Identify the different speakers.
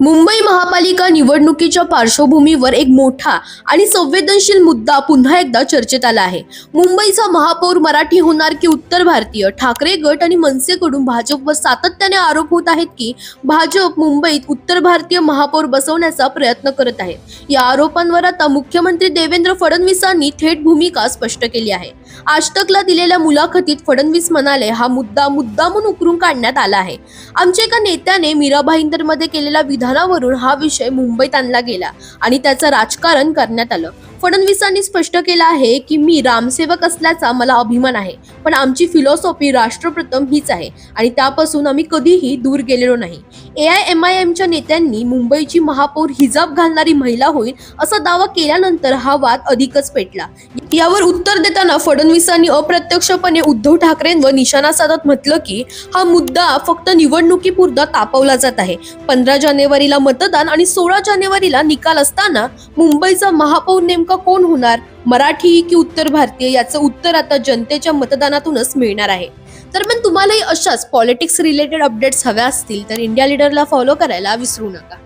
Speaker 1: मुंबई महापालिका निवडणुकीच्या पार्श्वभूमीवर एक मोठा आणि संवेदनशील मुद्दा पुन्हा एकदा चर्चेत आला आहे. मुंबईचा महापौर मराठी होणार की उत्तर भारतीय? ठाकरे गट आणि मनसेकडून भाजपवर सातत्याने आरोप होत आहेत की भाजप मुंबईत उत्तर भारतीय महापौर बसवण्याचा प्रयत्न करत आहे. या आरोपांवर आता मुख्यमंत्री देवेंद्र फडणवीसांनी थेट भूमिका स्पष्ट केली आहे. आज तकला दिलेल्या मुलाखतीत फडणवीस म्हणाले हा मुद्दा मुद्दामून उकरून काढण्यात आला आहे. आमच्या एका नेत्याने मीरा भाईंदरमध्ये विधान विधानावरून हा विषय मुंबईत आणला गेला आणि त्याचं राजकारण करण्यात आलं. फडणवीसांनी स्पष्ट केलं आहे की मी रामसेवक असल्याचा मला अभिमान आहे पण आमची फिलॉसॉफी राष्ट्रप्रथम हीच आहे आणि त्यापासून आम्ही कधीही दूर गेलेलो नाही. ए आय एम आय एमच्या नेत्यांनी मुंबईची महापौर हिजाब घालणारी महिला होईल असा दावा केल्यानंतर हा वाद अधिकच पेटला. यावर उत्तर देताना फडणवीसांनी अप्रत्यक्षपणे उद्धव ठाकरेंवर निशाणा साधत म्हटलं की हा मुद्दा फक्त निवडणुकीपुरता तापवला जात आहे. पंधरा जानेवारीला मतदान आणि सोळा जानेवारीला निकाल असताना मुंबईचा महापौर नेमका कोण होणार? मराठी की उत्तर भारतीय? याचं उत्तर आता जनतेच्या मतदानातूनच मिळणार आहे. दरम्यान तुम्हालाही अशाच पॉलिटिक्स रिलेटेड अपडेट्स हव्या असतील तर इंडिया लीडरला फॉलो करायला विसरू नका.